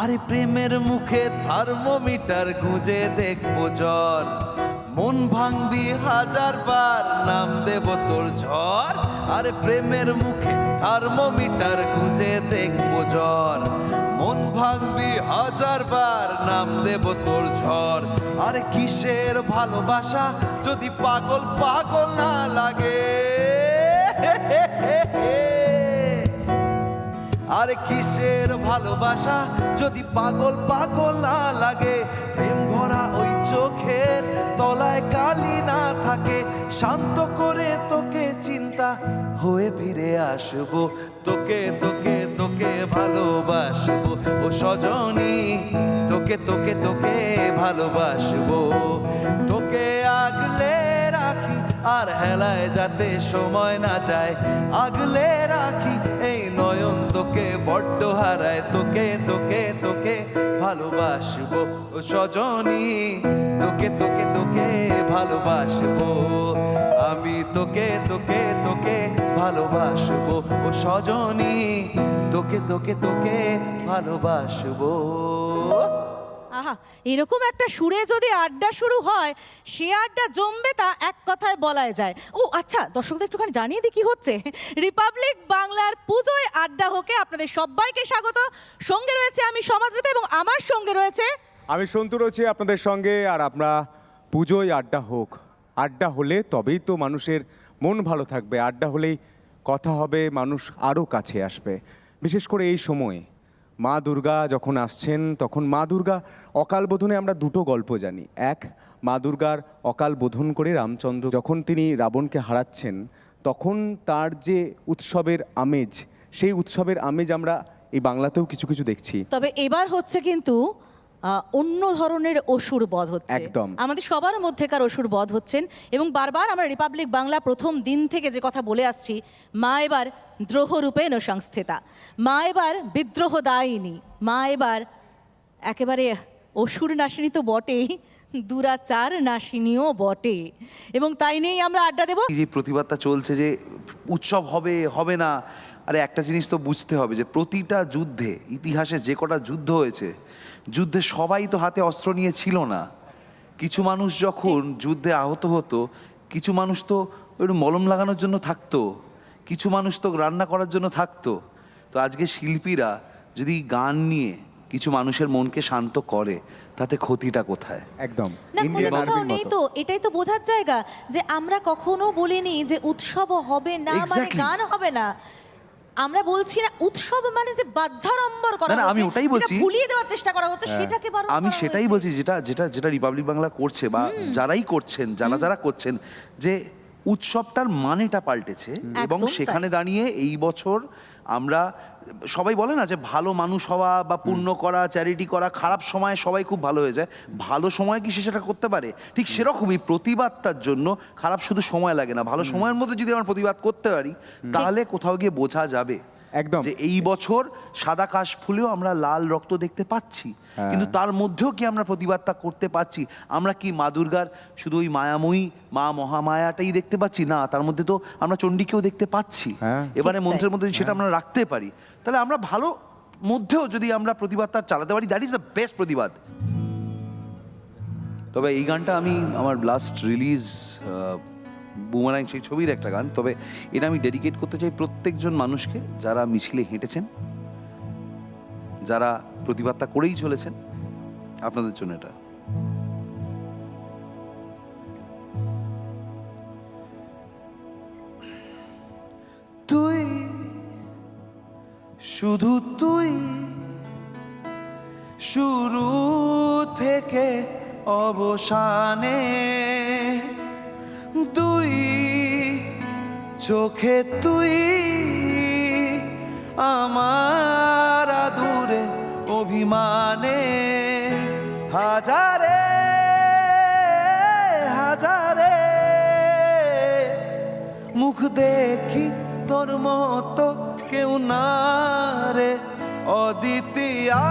আরে প্রেমের মুখে থার্মোমিটার গুঁজে দেখব জ্বর। মন ভাঙবি হাজার বার নাম দেব তোর ঝড়। আরে প্রেমের মুখে থার্মোমিটার গুঁজে দেখব জ্বর। মন ভাঙবি হাজার বার, নাম দেব তোর ঝড়। আরে কিসের ভালোবাসা যদি পাগল পাগল না লাগে? আরে কিসের ভালোবাসা যদি পাগল পাগল না লাগে? প্রেম ভরা ওই চোখের তলায় কালি না থাকে, শান্ত করে চিন্তা হয়ে ফিরে আসব। তোকে তোকে তোকে ভালোবাসবো। ও সজনী, তোকে তোকে তোকে ভালোবাসবো। তোকে আগলে রাখি, আর হেলায় যাতে সময় না যায়। আগলে রাখি, এই নয়ন তোকে বড্ড হারায়। তোকে তোকে তোকে ভালোবাসবো। ও সজনী, তোকে তোকে তোকে ভালোবাসবো। আমি তোকে তোকে ভালোবাসবো। ও সজনী তোকে তোকে তোকে ভালোবাসবো। আহা এরকম একটা সুরে যদি আড্ডা শুরু হয় সে আড্ডা জমবে তা এক কথায় বলাই যায়। ও আচ্ছা দর্শকদের একটুখানি জানিয়ে দিই কি হচ্ছে? রিপাবলিক বাংলার পুজোয় আড্ডা হোকে আপনাদের সবাইকে স্বাগত। সঙ্গে রয়েছে আমি সমাদৃত এবং আমার সঙ্গে রয়েছে আমি সন্তু রয়েছি আপনাদের সঙ্গে আর আমরা পুজোয় আড্ডা হোক। আড্ডা হলে তবেই তো মানুষের মন ভালো থাকবে। আড্ডা হলেই কথা হবে, মানুষ আরও কাছে আসবে। বিশেষ করে এই সময়ে, মা দুর্গা যখন আসছেন, তখন মা দুর্গা অকাল বোধনে আমরা দুটো গল্প জানি। এক, মা দুর্গার অকাল বোধন করে রামচন্দ্র যখন তিনি রাবণকে হারাচ্ছেন, তখন তার যে উৎসবের আমেজ, সেই উৎসবের আমেজ আমরা এই বাংলাতেও কিছু কিছু দেখছি। তবে এবার হচ্ছে কিন্তু অন্য ধরনের অসুর বধ হচ্ছে একদম। আমাদের সবার মধ্যেকার অসুর বধ হচ্ছেন এবং বারবার আমরা রিপাবলিক বাংলা প্রথম দিন থেকে যে কথা বলে আসছি মা এবার দ্রোহরূপে সংস্থিতা মা এবার বিদ্রোহ দায়িনী মা এবার একেবারে অসুর নাশিনী তো বটেই দুরাচার নাশিনীও বটে এবং তাই নিয়েই আমরা আড্ডা দেব যে প্রতিবাদটা চলছে যে উৎসব হবে হবে না আরে একটা জিনিস তো বুঝতে হবে যে প্রতিটা যুদ্ধে ইতিহাসে যে কটা যুদ্ধ হয়েছে যুদ্ধে সবাই তো হাতে অস্ত্র নিয়ে ছিল না। কিছু মানুষ যখন যুদ্ধে আহত হতো কিছু মানুষ তো একটু মলম লাগানোর জন্য থাকতো কিছু মানুষ তো রান্না করার জন্য থাকতো। তো আজকে শিল্পীরা যদি গান নিয়ে কিছু মানুষের মনকে শান্ত করে তাতে ক্ষতিটা কোথায়? একদম। না কোনো ইন্ডিয়ান কোথাও নেই তো এটাই তো বোঝার জায়গা যে আমরা কখনো বলিনি যে উৎসব হবে না মানে গান হবে না। আমরা বলছি না উৎসব মানে যে বাধ্যারম্বর করা না, আমি ওটাই বলছি। হ্যাঁ। ভুলিয়ে দেওয়ার চেষ্টা করা হচ্ছে সেটাকে বারণ আমি সেটাই বলছি যেটা যেটা যেটা রিপাবলিক বাংলা করছে বা যারাই করছেন যারা যারা করছেন যে উৎসবটার মানেটা পাল্টেছে এবং সেখানে দাঁড়িয়ে এই বছর আমরা সবাই বলে না যে ভালো মানুষ হওয়া বা পুণ্য করা চ্যারিটি করা খারাপ সময়ে সবাই খুব ভালো হয়ে যায়। ভালো সময় কি সে সেটা করতে পারে? ঠিক সেরকমই প্রতিবাদটার জন্য খারাপ শুধু সময় লাগে না। ভালো সময়ের মধ্যে যদি আমরা প্রতিবাদ করতে পারি তাহলে কোথাও গিয়ে বোঝা যাবে। একদম। যে এই বছর সাদা কাশ ফুলেও আমরা লাল রক্ত দেখতে পাচ্ছি। হ্যাঁ। কিন্তু তার মধ্যেও কি আমরা প্রতিবাদটা করতে পারছি আমরা কি মা দুর্গার শুধু ওই মায়াময়ী মা মহামায়াটাই দেখতে পাচ্ছি? না তার মধ্যে তো আমরা চণ্ডীকেও দেখতে পাচ্ছি। হ্যাঁ। এবারে মন্ত্রের মধ্যে যদি সেটা আমরা রাখতে পারি তাহলে আমরা ভালো মধ্যেও যদি আমরা প্রতিবাদটা চালাতে পারি দ্যাট ইজ দ্য বেস্ট প্রতিবাদ। তবে এই গানটা আমি আমার লাস্ট রিলিজ বুমারাং সেই ছবির একটা গান, তবে এটা আমি ডেডিকেট করতে চাই প্রত্যেকজন মানুষকে যারা মিছিলে হেঁটেছেন, যারা প্রতিবাদটা করেই চলেছেন, আপনাদের জন্য এটা। তুই, শুধু তুই, শুরু থেকে অবসানে দুই চোখে তুই আমার আদুরে অভিমানে হাজারে হাজারে মুখ দেখি তোর মতো কেউ না রে, অদ্বিতীয়া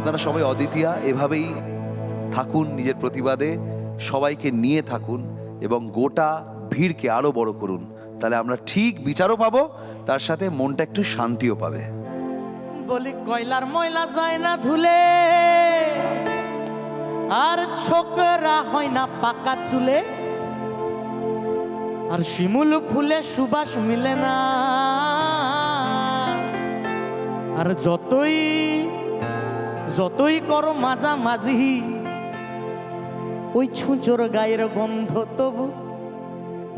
আপনারা সবাই অদ্বিতীয়া, এভাবেই থাকুন নিজের প্রতিবাদে, সবাইকে নিয়ে থাকুন এবং গোটা ভিড়কে আরও বড় করুন। তাহলে আমরা ঠিক বিচারও পাবো, তার সাথে মনটা একটু শান্তিও পাবে। বলি, কয়লার ময়লা যায় না ধুলে, আর ছোকরা হয় না পাকা চুলে। আর শিমুল ফুলে সুবাস মিলে না। আর যতই যতই করো মাঝামাঝি। ওই ছুঁচোর গায়ের গন্ধ তবু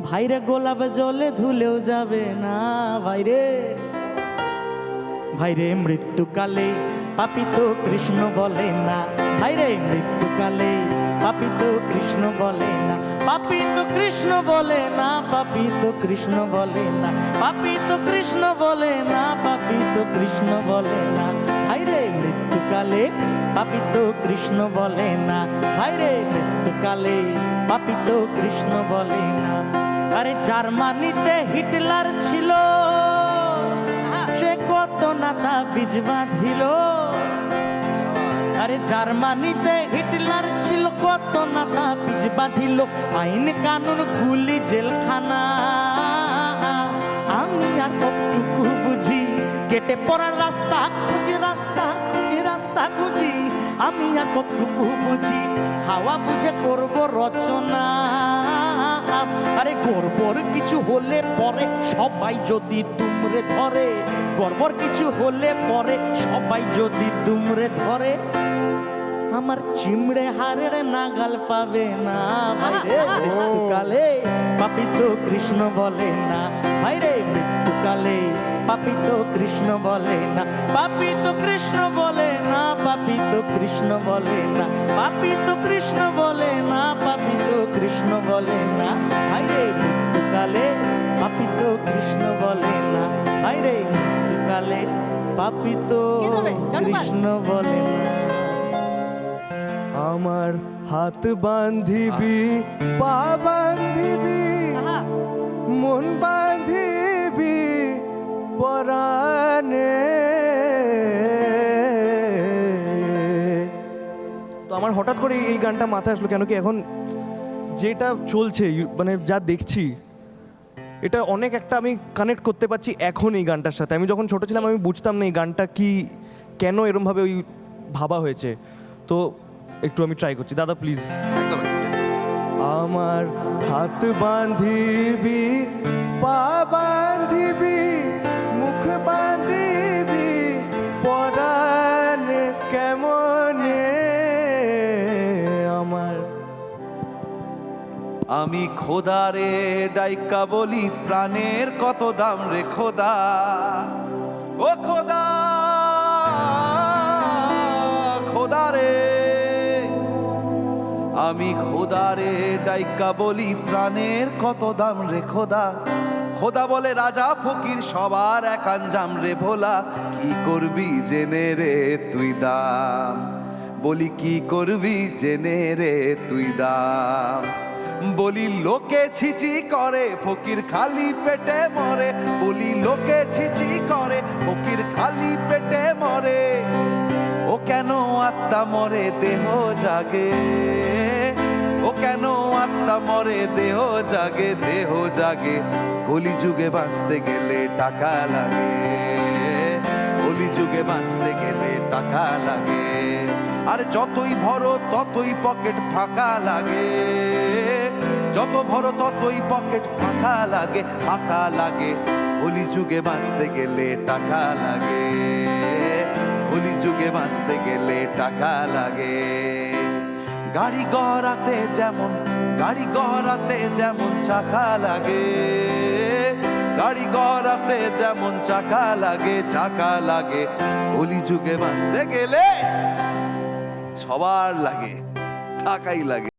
ভাইরে গোলাপ জলে ধুলেও যাবে না ভাইরে। ভাইরে মৃত্যুকালে পাপিত কৃষ্ণ বলে না। ভাইরে মৃত্যুকালে পাপিত কৃষ্ণ বলে না। পাপিত কৃষ্ণ বলে না, পাপিত কৃষ্ণ বলে না। পাপিত কৃষ্ণ বলে না, পাপিত কৃষ্ণ বলে না। মৃত্যুকালে পাপিত কৃষ্ণ বলে না। ভাইরে মৃত্যুকালে পাপিত কৃষ্ণ বলে না। আরে জার্মানিতে হিটলার ছিল। সে কত নাতা বীজ বাঁধিল। আরে জার্মানিতে হিটলার ছিল কত নাতা বীজ বাঁধিল। আইন কানুন গুলি জেলখানা। আমি আর কতটুকু বুঝি কেটে পড়ার রাস্তা খুঁজি রাস্তা রাস্তা খুঁজি আমি কতটুকু বুঝি। হাওয়া বুঝে করব রচনা। আরে গর্বর কিছু হলে পরে সবাই যদি তুমরে ধরে। গর্বর কিছু হলে পরে সবাই যদি তুমরে ধরে। আমার চিমড়ে হারের নাগাল পাবে না। মৃত্যুকালে পাপিত কৃষ্ণ বলে না। ভাইরে মৃত্যুকালে পাপিত কৃষ্ণ বলে না পাপিত কৃষ্ণ বলে না পাপিত কৃষ্ণ বলে না পাপিত কৃষ্ণ বলে না পাপিত কৃষ্ণ বলে না। ভাইরে মৃত্যুকালে পাপিত কৃষ্ণ বলে না ভাইরে মৃত্যুকালে পাপিত কে ধরবে? কৃষ্ণ বলে না। আমার হাত বান্ধিবি পা বান্ধিবি মন বান্ধিবি পরাণে তো আমার হঠাৎ করে এই গানটা মাথায় আসলো কেন কি এখন যেটা চলছে মানে যা দেখছি, এটা অনেক একটা আমি কানেক্ট করতে পারছি এখন এই গানটার সাথে। আমি যখন ছোট ছিলাম আমি বুঝতাম না এই গানটা কি, কেন এরমভাবে ওই ভাবা হয়েছে। তো একটু আমি ট্রাই করছি। দাদা প্লিজ আমার হাত বান্ধিবি পা বান্ধিবি মুখ বান্ধিবি পরাণ কেমনে? আমি খোদারে ডাইকা বলি, প্রাণের কত দাম রে খোদা? ও খোদা! খোদা রে আমি খোদারে ডাইকা বলি, প্রাণের কত দাম রে খোদা? খোদা বলে, রাজা, ফকির সবার এক আঞ্জাম রে ভোলা। কি করবি জেনে রে তুই দাম? বলি, কি করবি জেনে রে তুই দাম? বলি, লোকে ছিচি করে, ফকির খালি পেটে মরে। বলি, লোকে ছিচি করে, ফকির খালি পেটে মরে। ও কেন আত্মা মরে, দেহ জাগে? ও কেন আত্মা মরে? দেহ জাগে দেহ জাগে। কলি যুগে বাঁচতে গেলে টাকা লাগে। কলি যুগে বাঁচতে গেলে টাকা লাগে। আর যতই ভরো, ততই পকেট ফাঁকা লাগে। যত ভরো, ততই পকেট ফাঁকা লাগে ফাঁকা লাগে। কলি যুগে বাঁচতে গেলে টাকা লাগে। কলি যুগে বাঁচতে গেলে টাকা লাগে। গাড়ি গড়াতে যেমন, গাড়ি গড়াতে যেমন চাকা লাগে। গাড়ি গড়াতে যেমন চাকা লাগে চাকা লাগে। কলি যুগে বাঁচতে গেলে সবার লাগে, টাকাই লাগে।